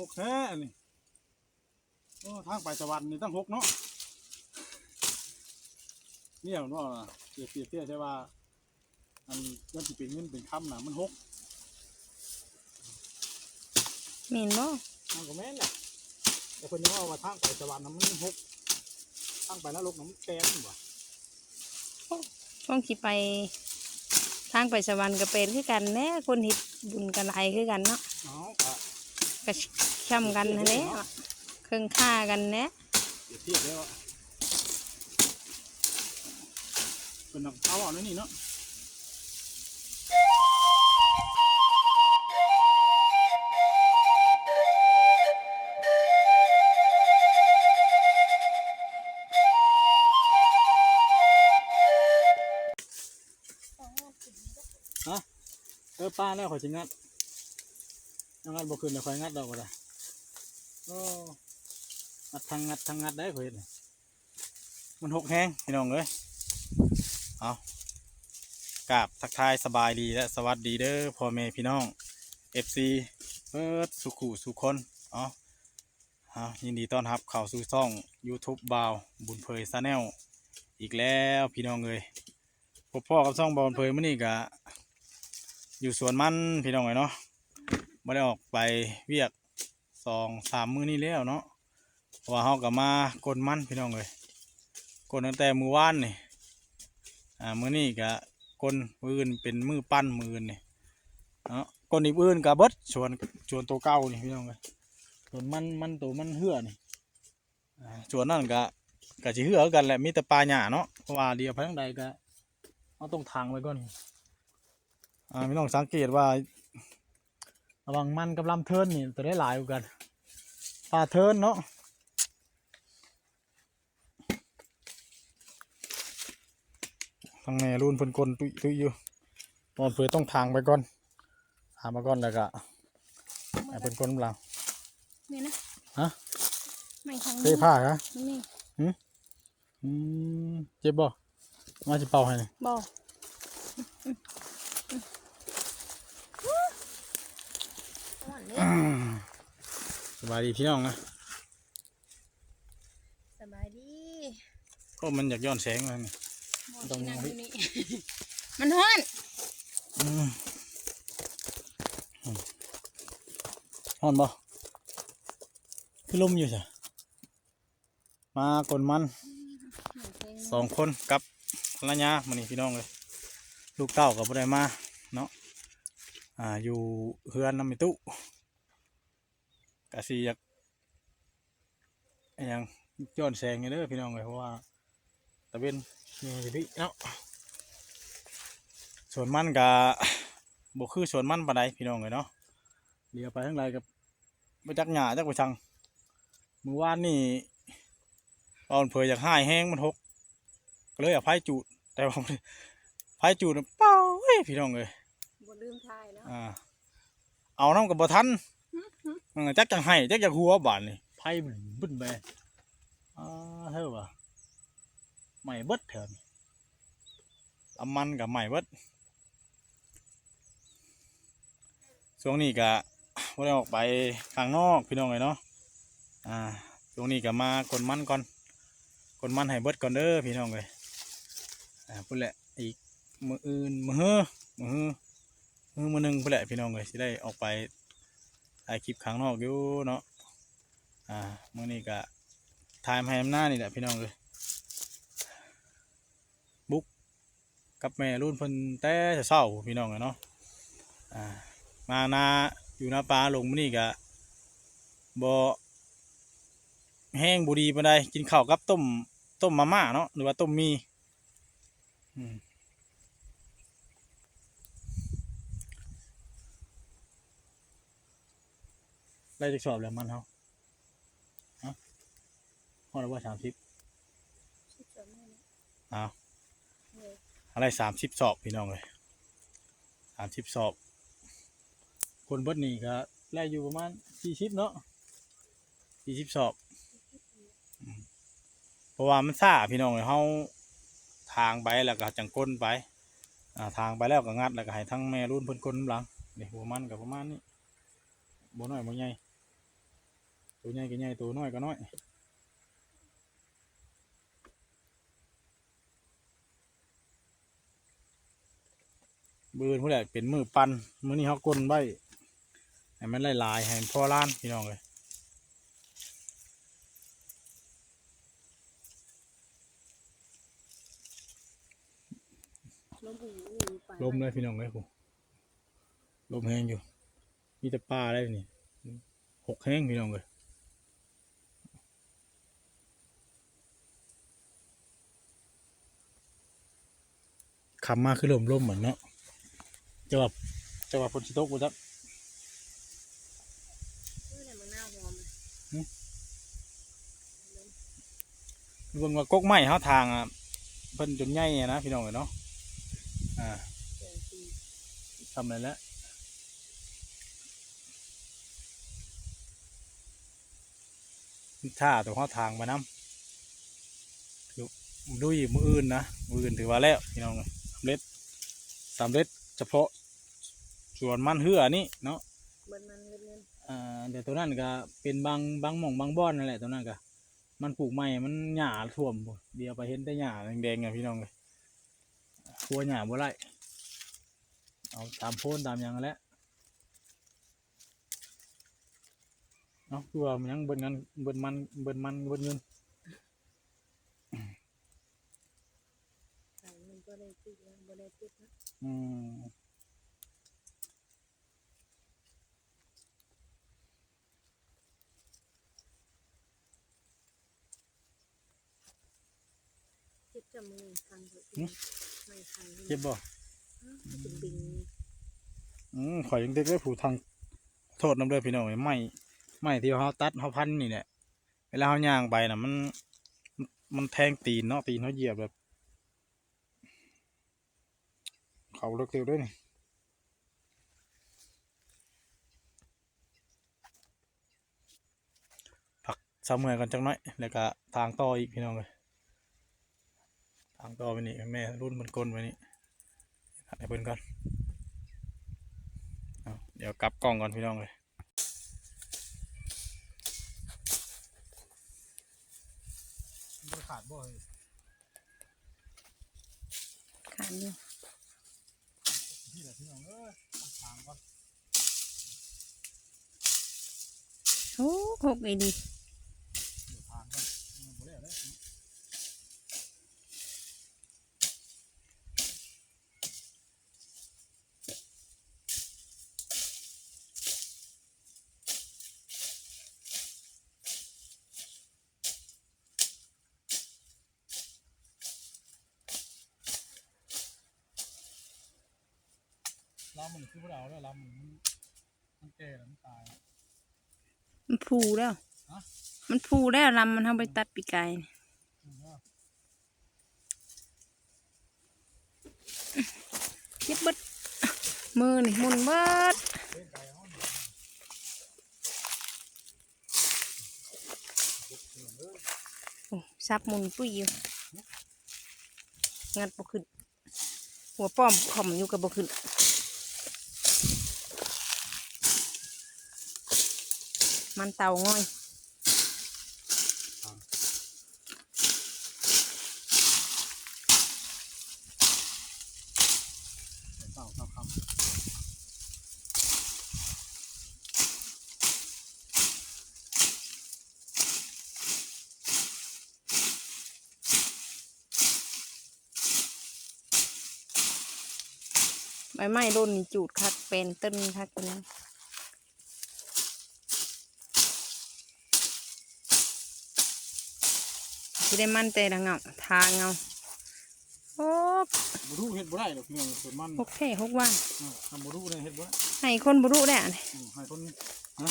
หกแท้อันนี่โอ้ทางไปสวรรค์นี่ตั้งหกเนาะเนี่ยมันว่าเปรียบเปรียบเทียบใช่ว่า อันยันสิเป็นเงินเป็นคำน่ะมันหกแม่นบ่มันก็แม่นแหละแต่คนยังว่าว่าทางไปสวรรค์น่ะมันหกทางไปนรกน่ะมันแปดนี่หว่าช่วงสิไปทางไปสวรรค์ก็เป็นคือกันแหน่คนเฮ็ดบุญกันหลายคือกันเนาะเนาะก็ ก็ช้ำกันนั่นแหละเครื่องค่ากันแน่เปรียบเทียบแล้วอเป็นหนังเอาอะนี่เนาะฮะเออป้าแล้วขอยจิงัดยั งงัดบ่ขึ้นเดี๋ยวขอยงัดดอกก็ได้โอ้งัดทางงัดทางงัดได้ขอยเห็นมันหกแห้งพี่น้องเอ้ยเอากราบทักทายสบายดีและสวัสดีเด้อพ่อแม่พี่น้อง FC เปิดสุขุสุคนเอาเอายินดีต้อนรับเข้าสู่ช่อง YouTube บาว บุญเพยซาแนลอีกแล้วพี่น้องเอ้ยพบพ่อกับช่องบาวบุญเพยมื้อนี้กะอยู่สวนมันพี่น้องไงเนาะ ไม่ได้ออกไปเวียกสองสามมื้อนี้แล้วเนาะว่าเฮากับมากดมันพี่น้องเลยกดตั้งแต่มือว่านนี่อ่ามื้อนี้ก็กดมืออื่นเป็นมือปั้นมืออื่นนี่เนาะกดอีกอื่นกับเบิดชวนชวนตัวเก่านี่พี่น้องเลยส่วนมันมันตัวมันเหือนี่อ่าชวนนั่นก็ก็สิเหือกันแหละมีแต่ปลาหญ้าเนาะเพราะว่าเดียวไปทางใดก็เอาต้องทางไว้ก่อนอ่าไม่ต้องสังเกตว่า ระหวังมันกับลำเทินนี่จะได้หลายกว่ากันปลาเทินเนาะทางแม่รุ่นเพิ่นกลตุยตุยอยู่ตอนเพื่อต้องทางไปก่อนทางมาก่อนแล้วก็ให้เพิ่นกลกำลังนี่นะฮะไม่ทางเตะผ้าฮะนี่อืมเจ็บบ่มาสิเป่าให้นี่บ่ อืมส บายดีพี่น้องนะสบายดีก็มันอยากย้อนแสงมานี่ตรงนี้มันฮ้อนอืมฮ้อนบ่คือลมอยู่จ้ะมากลมันสองคนกับภรรยามันนี่พี่น้องเลย ลูกเต้ากับบ่ได้มาเนาะอ่าอยู่เฮือนน้ำมิตุ กะสีอยากอิหยังย้อนแสงอยู่เด้อพี่น้องเลยเพราะว่าตะเวนนี่สิพี่เนาะสวนมันกับบกคือสวนมันปานใดพี่น้องเลยเนาะเลี้ยวไปทั้งไรกับไปจักหญ้าจักไปชังมือวานนี่ตอนเผยอยากให้แห้งมันหกก็เลยเอาไผ่จูดแต่ว่าไผ่จูดน่ะเป้าเฮ้ยพี่น้องเลยบ่ลืมทายแล้วอ่าเอาน้ำกับบ่ทันเออ จักจังให้จักจังหัวบานนี่ไผ่บึ้นบึ้นไปอ่าเท่าว่าใหม่เบิดแถวนี้ลำมันกับใหม่เบิดช่วงนี้ก็บ่ได้ออกไปข้างนอกพี่น้องเลยเนาะอ่าช่วงนี้ก็มากดมันก่อนกดมันให้เบิดก่อนเด้อพี่น้องเลยอ่าพุ่นแหละอีกมืออื่นมือฮือมือฮือมือมือหนึ่งพุ่นแหละพี่น้องเลยสิได้ออกไป ถ่ายคลิปข้างนอกอยู่เนาะอ่าเมื้อนี้ก็ถ่ายมาให้อำนาจนี่แหละพี่น้องเลยบุ๊กกับแม่รุ่นเพิ่นแต่เช้าพี่น้องเลยเนาะอ่ามานาอยู่นาปลาลงมานี่กะบ่แห้งบุดีปานใดกินข้าวกับต้มต้มมาม่าเนาะหรือว่าต้มมีอืม ได้จะสอบแล้วมันเฮาฮะพอแล้วว่าสามสิบอ้าวอะไรสามสิบสอบพี่น้องเลยสามสิบสอบ คนเบิดนี่ก็ไล่อยู่ประมาณสี่สิบเนาะสี่สิบสอบอืมเพราะว่ามันซ่าพี่น้องเลยเฮาทางไปแล้วก็จังก้นไปอ่าทางไปแล้วก็งัดแล้วก็ให้ทั้งแม่รุ่นเพิ่นก้นหลังนี่หัวมันกับประมาณนี้บ่น้อยบ่ใหญ่ ตัวใหญ่ก็ใหญ่ตัวน้อยก็น้อยบืนผู้ใดเป็นมือปันมือนี้เขากลนไว้ให้มันลายๆให้มันพอล้านพี่น้องเลยลมอูไปลมเลยพี่น้องเลยกูลมแห้งอยู่มีแต่ปลาได้นี่หกแห้งพี่น้องเลย คำมากคือลมลมเหมือนเนาะจะว่าจะว่าฝนสิตกกูจักเนี่ยมันน่าหมเบิ่งว่ากกไม้เฮาทางอะเพิ่นจนใหญ่นะพี่น้องเอ้ยเนาะอ่าทำอะไรแล้วถ้าตัวเขาทางมานํดูดูอีกมืออื่นนะมืออื่นถือว่าแล้วพี่น้องสำ เร็จสำเร็จเฉพาะส่วนมันเหือนี่เนาะเบิ้ลมันเงินเงินอ่าเดี๋ยวตัวนั้นก็เป็นบางบางหม่องบางบ่อนนั่นแหละตัวนั้นก็มันปลูกใหม่มันหญ้าท่วมพุ่นเดียวไปเห็นแต่หญ้าแดงๆไงพี่น้องเลยครัวหญ้าบ่ไรเอาตามโพนตามหยังนั่นแหล้วเนาะคือว่ามันยังเบิ่นกันเบิ่นมันเบิ่นมันเบิ่นเงิน ใส่มันก็ได้ ติดแล้วบ่ได้ติดนะอืมติดจะมือทางเถอะไม่ทางเจ็บบ่เป็นบิงอืมข่อยยังเด็กเลยผู้ทางโทษน้ำเด้อพี่น้องไอ้ไม้ไม้ที่เขาตัดเขาพันนี่แหละเวลาเขาย่างไปน่ะมันมัน มันแทงตีนเนาะตีนเขาเหยียบแบบ เขาเลิกเร็วด้วยนี่ผักสามเมื่อยกันจังน้อย แล้วก็ทางต่ออีกพี่น้องเลยทางต่อไปนี่แม่รุ่นมันกลนไปนี่ให้เพิ่นก่อนเอาเดี๋ยวกลับกล้องก่อนพี่น้องเลยขาดบ่ขันอยู่ ที่แหละพี่น้องเอ้ยทามก่อน โอ้หกไอ้ดี ลำมันคือพวกเราแล้วลำมันมันแก่แล้วมันตาย มันพูแล้ว ฮะ มันพูแล้วลำมันเอาไปตัดปีกไก่นี่อืมว่าเก็บเบิดมือนี่หมุนเบิดเล่นไก่เอาหน่อยบุกเมืองเด้อโอ้ซับหมุนปุ้ยอยู่งัดบ่ขึ้นหัวป้อมข่อมอยู่กับบ่ขึ้น มันเต่าง่อยใส่เปล่าครับคำใบไม้ร่นจูดคักเป็นต้นคักนยั งสิได้มันแต่ละเงาทางเงาโอ้บุรุเฮ็ดบ่ได้หรอกพี่น้องส่วนมันหกแท่หกว่านอ่าทำบุรุเนี่ยเฮ็ดบ่ได้ให้คนบรุแล้วนี่อืมให้คนฮะ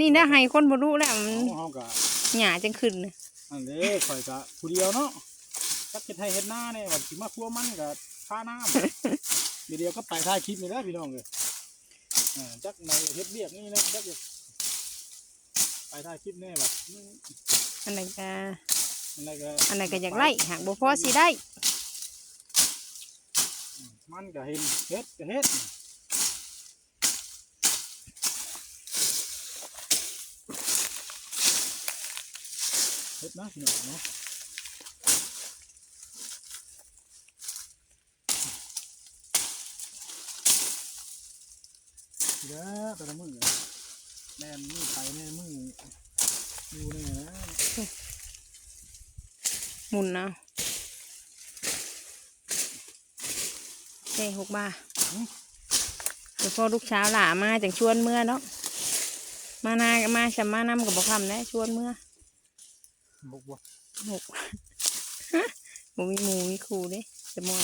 นี่นะให้คนบรุแล้วมันเอาเฮากะหยาจังขึ้นน่ะอันเด้ข่อยกะผู้เดียวเนาะจักเฮ็ดให้เฮ็ดหน้าเนี่ยว่าสิมาครัวมันกะค่าน้ำเดี๋ยวเดียวก็ไปถ่ายคลิปนี่แหละพี่น้องเลยอ่าจักในเฮ็ดเบียกนี่นะจักอยากไปถ่ายคลิปแน่แบบอันไหนก็อะไรก็ อันไหนก็อยากไล่หากบ่พอสิได้ มันก็เห็นเฮ็ดก็เฮ็ดฮ็ดนะพี่น้องเนาะเด้อแต่ละมือแม่นมือไปแน่มืออยู่แน่นะ หมุนเอาเด้หกบาทเดี๋ยวพอลูกเช้าหล่ามาจังชวนเมื่อเนาะมานามาชำมานำกับบอกคำแล้วชวนเมื่อบุกบ่หกบ่มีหมูมีครูเด้จะมอย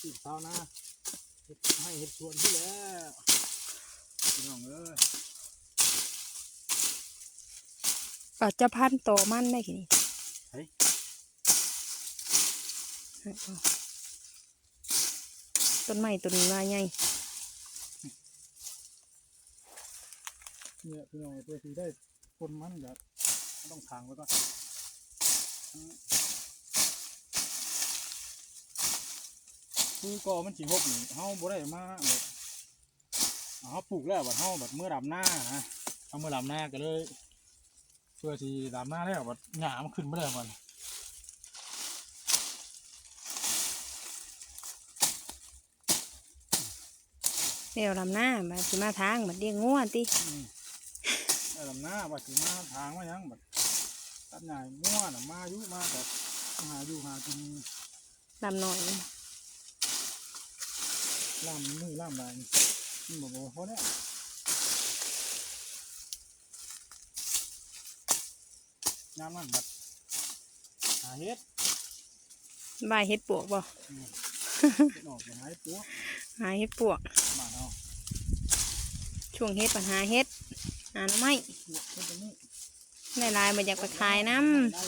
สิเท้านะเฮ็ดให้เฮ็ดชวนที่แล้วพี่น้องเอ้ย ก็จะพันโตอมันได้ขี้นี่เฮ้ยเอาต้นไม้ต้นว่าใหญ่เนี่ยพี่น้องเพื่อที่ได้คนมันจะต้องทางไว้ก่อนคือกอมันสิหกนี่เฮาบ่ได้มาแบบเฮาปลูกแล้วบัดเฮาบัดเมื่อดำหน้านะเอาเมื่อดำหน้าก็เลยเพื่อที่ดำหน้าแล้วบัดหญ้ามันขึ้นบ่ได้มันเดี๋ยวลำหน้ามาสิมาทางบัดเดียงงัวติอืมได้ดำหน้าบัดสิมาทางว่าหยังบัดตัดหญ้าง่วน่ะมาอยู่มาแบบหาอยู่หากินลำหน่อยล่ามมือล่ามลายนี่มันบอกว่าพอแล้ว น้ำมันบัดหาเฮ็ดบายเฮ็ดปวกบ่เฮ็ดออกไปหาเฮ็ดตัวหาเฮ็ดปวกบ้านเอาช่วงเฮ็ดปัญหาเฮ็ดหาหน่อไม้พวกเฮ็ดตรงนี้ได้หลายมาอยากไปขายน้ได้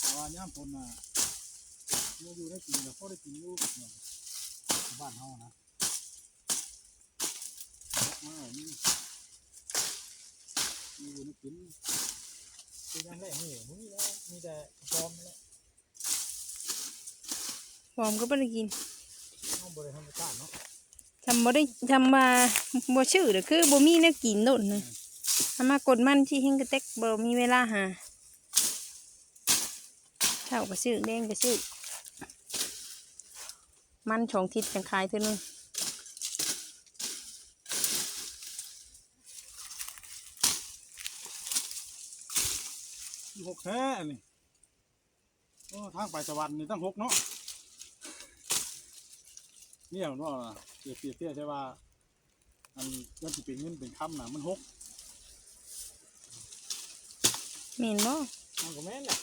แต่ว่าย่ามพนน่ะเมื่ออยู่ได้กินแล้วพอได้กินอยู่เนี่ยบ้านเฮานะมาเอานี่มี อยู่ในกินคือยังได้ให้มึงนี่แหละมีแต่ปลอมนี่แหละำฟอมก็บ่ได้กินห้องบริหารการเนาะทำบ่ได้ทำมาบ่ชื่อเด้อคือบ่มีแนวกินโดดนะทำมากดมันที่เฮงกระเต็กบ่มีเวลาหาเท่าก็ซื้อแดงก็ซื้อมันสองทิศจังขายเท่านึง หกแท้นี่โอ้ทางไปสวรรค์นี่ตั้งหกเนาะเนี่ยมันว่าเปรียบเทียบเทียบใช่ว่าอันเงินที่เป็นเงินเป็นคำน่ะมันหกแม่นบ่มันก็แม่นแหละ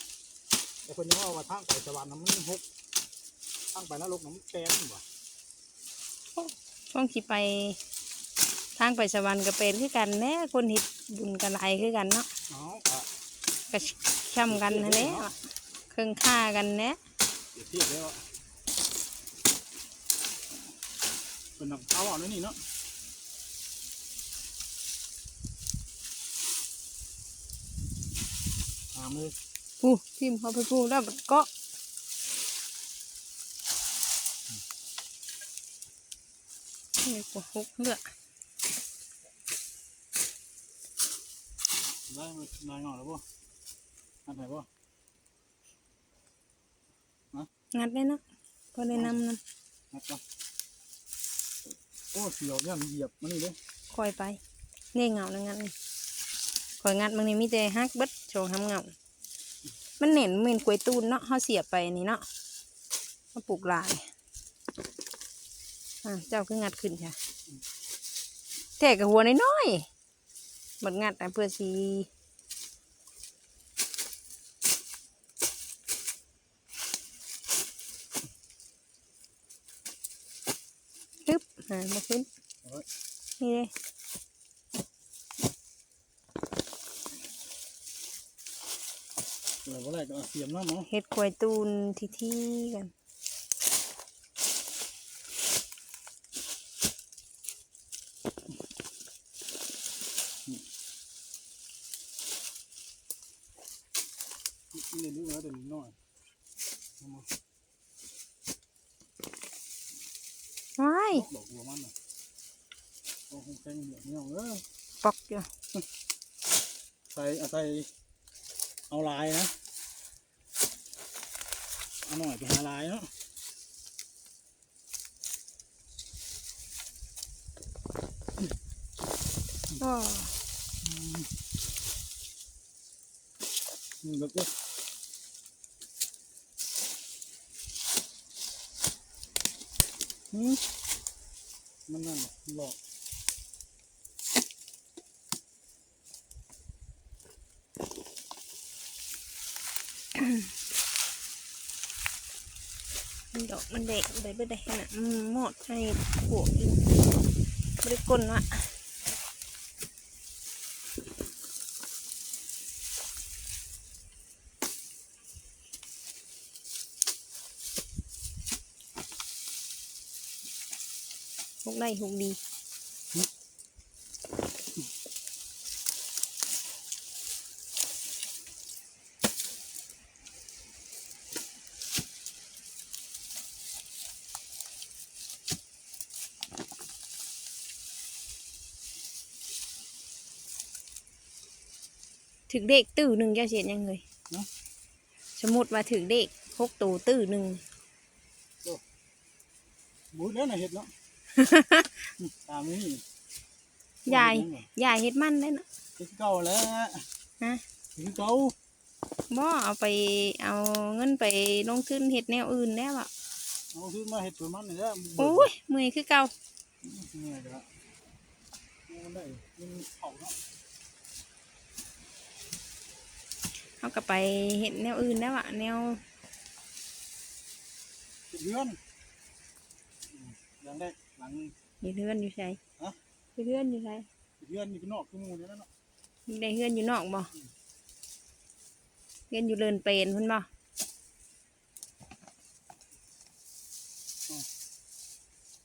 แต่คนยังว่าว่าทางไปสวรรค์น่ะมันหกทางไปนรกน่ะมันแปดนี่หว่าช่วงสิไปทางไปสวรรค์ก็เป็นคือกันแหน่คนเฮ็ดบุญกันหลายคือกันเนาะเนาะ ก็ก็ช้ำกันนั่นแหละเครื่องค่ากันแหน่เปรียบเทียบแล้วเป็นนักเอาอะนี่เนาะถามเลยผู้ทิมเขาไปผู้แล้วมันก็นี่กว่าหกเลือได้มานายงอแล้วป่ะ อันไหนป่ะงัดได้เนาะพอได้นำนนัดก่อนโอ้เสียวย่ำเหยียบมานี่เลยำคอยไปเง่เงานะงัดนี่คอยงัดมันนี่มีแต่ฮักเบิดโชว์ทำเงามันเน่นเหมือนกล้วยตูนเนาะเขาเสียบไปนี่เนาะมาปลูกหลายอะเจ้าคืองัดขึ้นค่ะแทกกับหัวน้อยๆบัดงัดอะเพื่อสี ตึ๊บอ่ามาขึ้น นี่เลยเดี๋ยววันแรกก็เอาเสียมน้ำเนาะเฮ็ดกล้วยตูนที่ที่กันนี่รู้แล้วแต่นิดหน่อยเอามา ว้าย ดอกหัวมั นน่ะโอ้คงแข็งเหยียบไม่เอาเออปอกอยู่ใส่เอาใส่เอาลายนะเอาหน่อยไปหาลายเนาะอ้ออืมแบบนี้หืมมันนั่นน่ะหลอก มันดอกมันแดงได้บ่ได้ขนาดหมดให้พวกอีกบริกลวะหุกได้หุกดี ถึงเด็กตื้อหนึ่งจะเสียยังเลยสมมติว่าถึงเด็กหกตัวตื้อหนึ่งบูดแล้วนะเห็ดเนาะอืมตามนี้ยายยายเฮ็ดมันได้เนาะเห็ดเก่าแล้วฮะเห็ดเก่าบ่เอาไปเอาเงินไปลงทุนเฮ็ดแนวอื่นแล้วอะเอาขึ้นมาเห็ดตัวมันนี่แหละโอ้ยเมื่อยคือเก่า เหนื่อยแล้วมันได้มันเผาเนาะ เอากลับไปเฮ็ดแนวอื่นแล้วอะแนวเห็ดเรือนอืมหลังได้หลังอยู่เฮือนอยู่ไสฮะอยู่เฮือนอยู่ไสเห็ดเรือนนี่ก็นอกคือหมูนี่แล้วเนาะได้เฮือนอยู่นอกบ่เฮือนอยู่เลินเป็นพุ่นบ่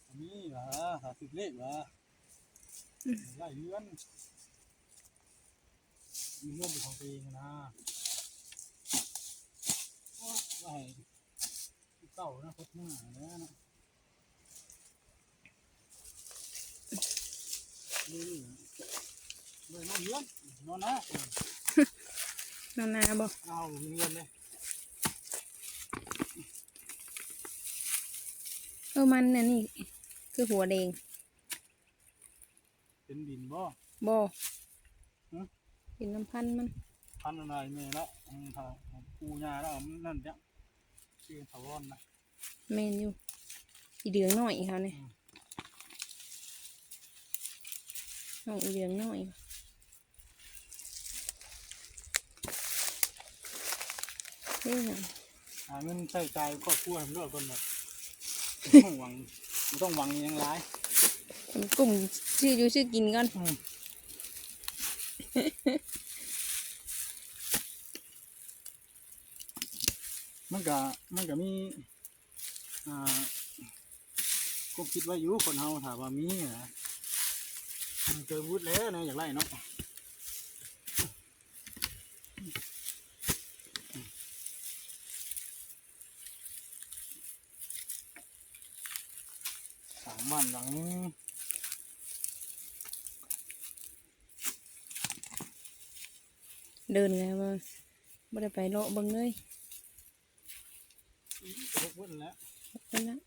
อันนี้เหรอหาสิบเลขเหรอไล่เรือนมีเรือนเป็นของตัวเองนะ โอ้เก่านะพดหน้าแล้วนะนี่เลยนอนเรือนนอนนะนานนาบ่เอาเรือนเลยเออมันน่ะนี่ คือหัวแดงเป็นดินบ่บ่เป็นน้ำพันธ์มันพันอะไรแม่ละอืมถ้าปูยาแล้วเอามันนั่นจ้ะ ชื่อถาวรนะแมนอยู่อีเดืองน้อยเขาเนี่ยน้องอีเดืองน้อยนี่น่ะหาเงินใช้จ่ายครอบครัวทำด้วยคนแบบต้องหวังต้องหวังอยังไรกลุ่มชื่ออยู่ชื่อกินก่อน มันก็มันก็มีอ่าก็คิดไว้อยู่คนเฮาถามว่ามีนะมันเจอวุฒแล้วนะอยากไล่เนาะสามวันหลังเดินไงว่าไม่ได้ไปเลาะบิ่งเลย หกวันแล้วเป็นละ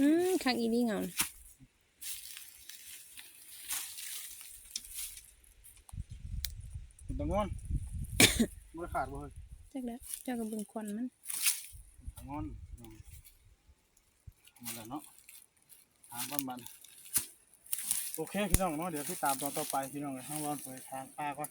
อืมข้างอีนี่เหงาน่ะเป็นตะงอนบ่ได้ขาดบ่เฮ้ยจักแล้วเจ้าก็เบิ่งควันมันตะงอนอืมนั่นแหละเนาะทางบ้านบันโอเคพี่น้องเนาะเดี๋ยวพี่ตามตอนต่อไปพี่น้องเลยข้างวันไปทางป้าก่อน